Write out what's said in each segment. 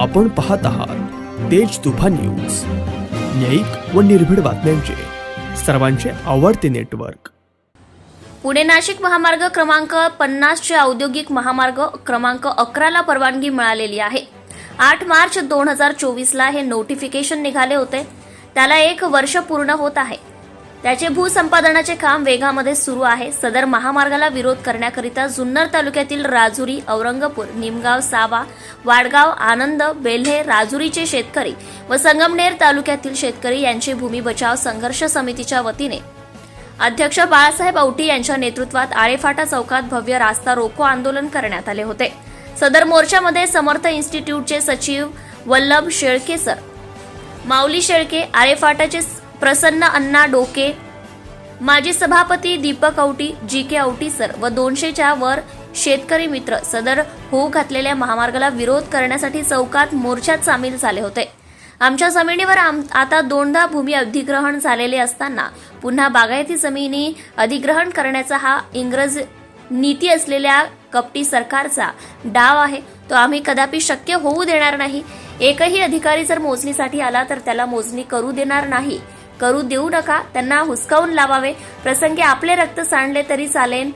आपण पाहत आहात तेज तुफान न्यूज. न्यायिक व निर्भीड बातम्यांचे. सर्वांचे आवडते नेटवर्क. पुणे नाशिक महामार्ग क्रमांक पन्नासचे औद्योगिक महामार्ग क्रमांक अकराला परवानगी मिळालेली आहे. आठ मार्च दोन हजार चोवीसला हे नोटिफिकेशन निघाले होते. त्याला एक वर्ष पूर्ण होत आहे. त्याचे भूसंपादनाचे काम वेगामध्ये सुरू आहे. सदर महामार्गाला विरोध करण्याकरिता जुन्नर तालुक्यातील राजुरी औरंगपूर निमगाव सावा वाडगाव आनंद बेल्हे राजुरीचे शेतकरी व संगमनेर तालुक्यातील शेतकरी यांची भूमी बचाव संघर्ष समितीच्या वतीने. अध्यक्ष बाळासाहेब औटी यांच्या नेतृत्वात आळेफाटा चौकात भव्य रास्ता रोको आंदोलन करण्यात आले होते. सदर मोर्चामध्ये समर्थ इन्स्टिट्यूटचे सचिव वल्लभ शेळके सर माऊली शेळके आळेफाटाचे प्रसन्न अण्णा डोके. माजी सभापती Deepak Auti G K Auti sir व दोनशेच्या वर शेतकरी मित्र सदर होऊ घातलेल्या महामार्गाला विरोध करण्यासाठी चौकात मोर्चात सामील झाले होते. आमच्या जमिनीवर आम आता दोनदा भूमी अधिग्रहण झालेले असताना पुन्हा बागायती जमिनी अधिग्रहण करण्याचा हा इंग्रज नीती असलेल्या कपटी सरकारचा डाव आहे. तो आम्ही कदापि शक्य होऊ देणार नाही. एकही अधिकारी जर मोजणीसाठी आला तर त्याला मोजणी करू देणार नाही. करू देऊ नका त्यांना हुसकावून लावावे. प्रसंगी आपले रक्त सांडले तरी चालेल.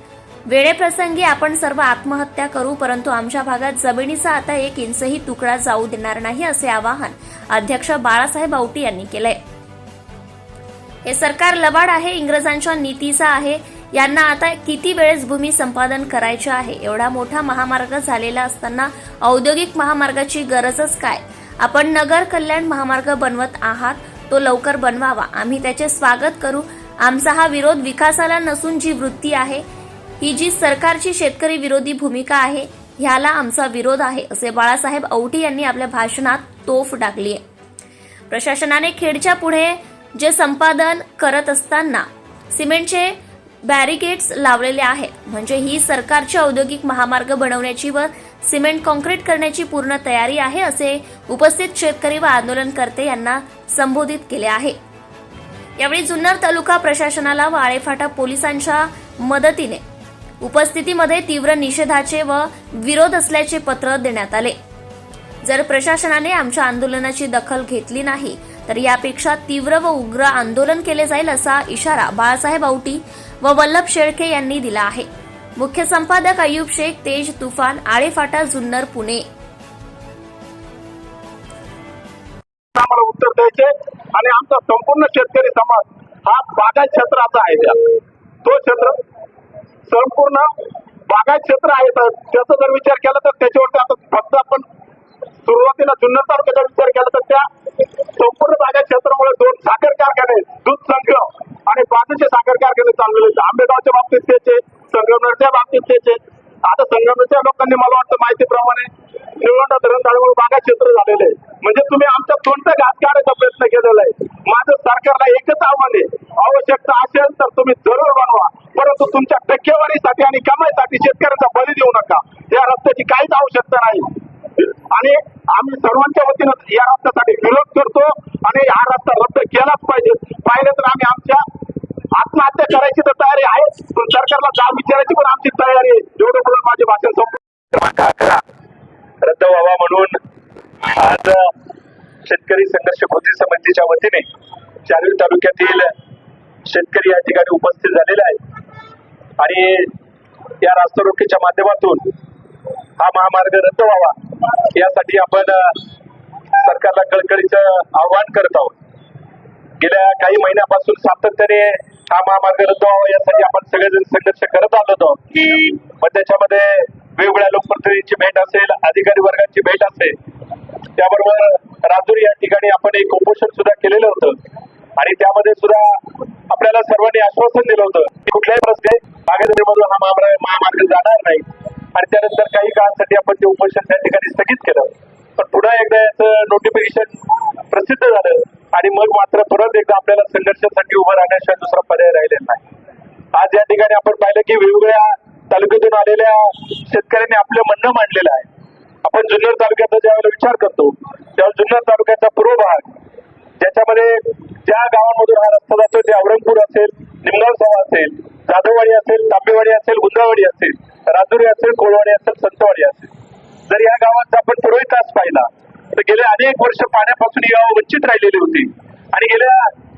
वेळेप्रसंगी आपण सर्व आत्महत्या करू परंतु आमच्या भागात जमिनीचा आता एक इंचही तुकडा जाऊ देणार नाही असे आवाहन अध्यक्ष बाळासाहेब औटी यांनी केलंय. हे सरकार लबाड आहे इंग्रजांच्या नीतीचा आहे. यांना आता किती वेळेस भूमी संपादन करायचे आहे? एवढा मोठा महामार्ग झालेला असताना औद्योगिक महामार्गाची गरजच काय? आपण नगर कल्याण महामार्ग बनवत आहात तो लवकर बनवावा. आम्ही त्याचे स्वागत करू. आमचा हा विरोध विकासाला नसून जी वृत्ती आहे ही जी सरकारची शेतकरी विरोधी भूमिका आहे ह्याला आमचा विरोध आहे असे बाळासाहेब औटी यांनी आपल्या भाषणात तोफ टाकली आहे प्रशासनाने खेडच्या पुढे जे संपादन करत असताना सिमेंटचे बॅरिकेड्स लावलेले आहेत म्हणजे ही सरकारची औद्योगिक महामार्ग बनवण्याची व सिमेंट कॉन्क्रीट करण्याची पूर्ण तयारी आहे असे उपस्थित शेतकरी व आंदोलनकर्ते यांना संबोधित केले आहे. यावेळी जुन्नर तालुका प्रशासनाला व आळेफाटा पोलिसांच्या मदतीने उपस्थितीमध्ये तीव्र निषेधाचे व विरोध असल्याचे पत्र देण्यात आले. जर प्रशासनाने आमच्या आंदोलनाची दखल घेतली नाही तर यापेक्षा तीव्र व उग्र आंदोलन केले जाईल असा इशारा बाळासाहेब औटी व वल्लभ शेळके यांनी दिला आहे. मुख्य संपादक अयुब शेख तेज तुफान आळेफाटा जुन्नर पुणे. उत्तर द्यायचे आणि आमचा संपूर्ण शेतकरी समाज हा बागायत क्षेत्राचा आहे. त्या तो क्षेत्र संपूर्ण बागायत क्षेत्र आहे. तर त्याचा जर विचार केला तर त्याच्यावरती आता फक्त आपण सुरुवातीला जुन्नर तालुक्याचा विचार केला तर त्या संपूर्ण बागायत क्षेत्रामुळे दोन साखर कारखाने दूध संघ आणि बाजूचे साखर कारखाने चाललेले आंबेगावच्या बाबतीत त्याचे संगमनेरच्या बाबतीत त्याचे. आता संगमनेरच्या लोकांनी मला वाटतं माहितीप्रमाणे निवडणा धरण बागायत क्षेत्र झालेले म्हणजे तुम्ही आमच्या तोंडचा घास काढायचा प्रयत्न केलेला आहे माझं सरकारला एकच आव्हान आहे आवश्यकता असेल तर तुम्ही जरूर बनवा परंतु तुमच्या टक्केवारीसाठी आणि कमाईसाठी शेतकऱ्यांचा बळी देऊ नका. या रस्त्याची काहीच आवश्यकता नाही. आणि आम्ही सर्वांच्या वतीनं या रस्त्यासाठी विरोध करतो आणि हा रस्ता रद्द केलाच पाहिजे. पाहिलं तर आम्ही आमच्या आत्महत्या करायची तर तयारी आहे पण सरकारला जाब विचारायची पण आमची तयारी आहे. जेवढं बोलून माझे भाषण संपलं. क्रमांक अकरा रद्द व्हावा म्हणून आज शेतकरी संघर्ष कृती समितीच्या वतीने चारवी तालुक्यातील शेतकरी या ठिकाणी उपस्थित झालेला आहे आणि या रास्ता रोखीच्या माध्यमातून हा महामार्ग रद्द व्हावा यासाठी आपण सरकारला कळकळीचं आव्हान करत आहोत. गेल्या काही महिन्यापासून सातत्याने हा महामार्ग रद्द व्हावा यासाठी आपण सगळेजण संघर्ष करत आलो होतो मग त्याच्यामध्ये वेगवेगळ्या लोकप्रतिनिधींची भेट असेल अधिकारी वर्गाची भेट असेल त्याबरोबर राजुरी या ठिकाणी आपण एक उपोषण सुद्धा केलेलं होतं. आणि त्यामध्ये सुद्धा आपल्याला सर्वांनी आश्वासन दिलं होतं की कुठल्याही रस्ते बागेजमीमधून हा महामार्ग जाणार नाही. आणि त्यानंतर काही काळासाठी आपण ते उपोषण त्या ठिकाणी स्थगित केलं. पण पुन्हा एकदा याचं नोटिफिकेशन प्रसिद्ध झालं आणि मग मात्र परत एकदा आपल्याला संघर्षासाठी उभं राहण्याशिवाय दुसरा पर्याय राहिलेला नाही. आज या ठिकाणी आपण पाहिलं की वेगवेगळ्या तालुक्यातून आलेल्या शेतकऱ्यांनी आपलं म्हणणं मांडलेलं आहे. आपण जुन्नर तालुक्याचा ज्यावेळेला विचार करतो त्यावेळेला जुन्नर तालुक्याचा पूर्व भाग ज्याच्यामध्ये ज्या गावांमधून हा रस्ता जातो ते औरंगपूर असेल निमगावसावा असेल जाधववाडी असेल तांबेवाडी असेल गुंदावाडी असेल राजुरी असेल कोळवाडी असेल संतवाडी असेल. जर या गावाचा आपण पुरोहित तास पाहिला तर गेले अनेक वर्ष पाण्यापासून ही गावं वंचित राहिलेली होती. आणि गेल्या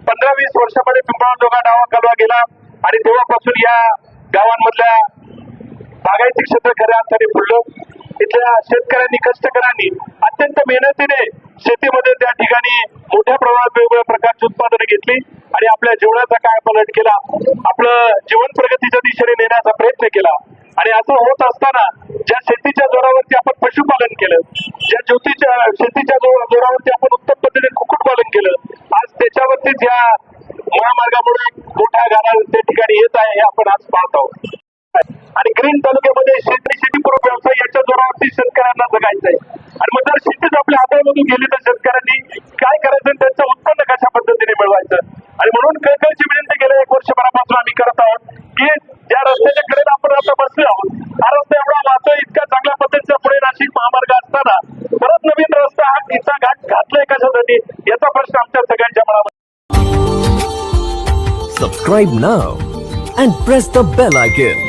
पंधरा वीस वर्षामध्ये पिंपळाजोगा डावा कालवा गेला आणि तेव्हापासून या गावांमधल्या बागायती क्षेत्र खऱ्या अर्थाने फुललं. इथल्या शेतकऱ्यांनी कष्टकऱ्यांनी अत्यंत मेहनतीने शेतीमध्ये त्या ठिकाणी मोठ्या प्रमाणात वेगवेगळ्या प्रकारची उत्पादनं घेतली आणि आपल्या जीवनाचा काय पलट केला आपलं जीवन प्रगतीच्या दिशेने नेण्याचा प्रयत्न केला. आणि असं होत असताना ज्या शेतीच्या जोरावरती आपण पशुपालन केलं ज्या ज्योतीच्या शेतीच्या जोरावरती आपण उत्तम पद्धतीने कुक्कुटपालन केलं आज त्याच्यावरतीच या महामार्गामुळे मोठ्या गाडा त्या ठिकाणी येत आहे हे आपण आज पाहत आहोत. आणि ग्रीन तालुक्यामध्ये शेती शेतीपूरक व्यवसाय याच्या जोरावरती शेतकऱ्यांना जगायचं आहे आणि मग जर शेतीच आपल्या हातामधून गेली तर शेतकऱ्यांनी काय करायचं आणि त्यांचं उत्पन्न कशा पद्धतीने मिळवायचं? आणि म्हणून कळकळची विनंती गेल्या एक वर्षभरापासून आम्ही करत आहोत की ज्या रस्त्याच्या कडेला आपण आता बसले आहोत हा रस्ता एवढा वाहतोय इतका चांगल्या पद्धतीचा पुढे नाशिक महामार्ग असताना परत नवीन रस्ता हा किस्सा घाट घातलाय कशासाठी याचा प्रश्न आमच्या सगळ्यांच्या मनामध्ये subscribe now and press the bell icon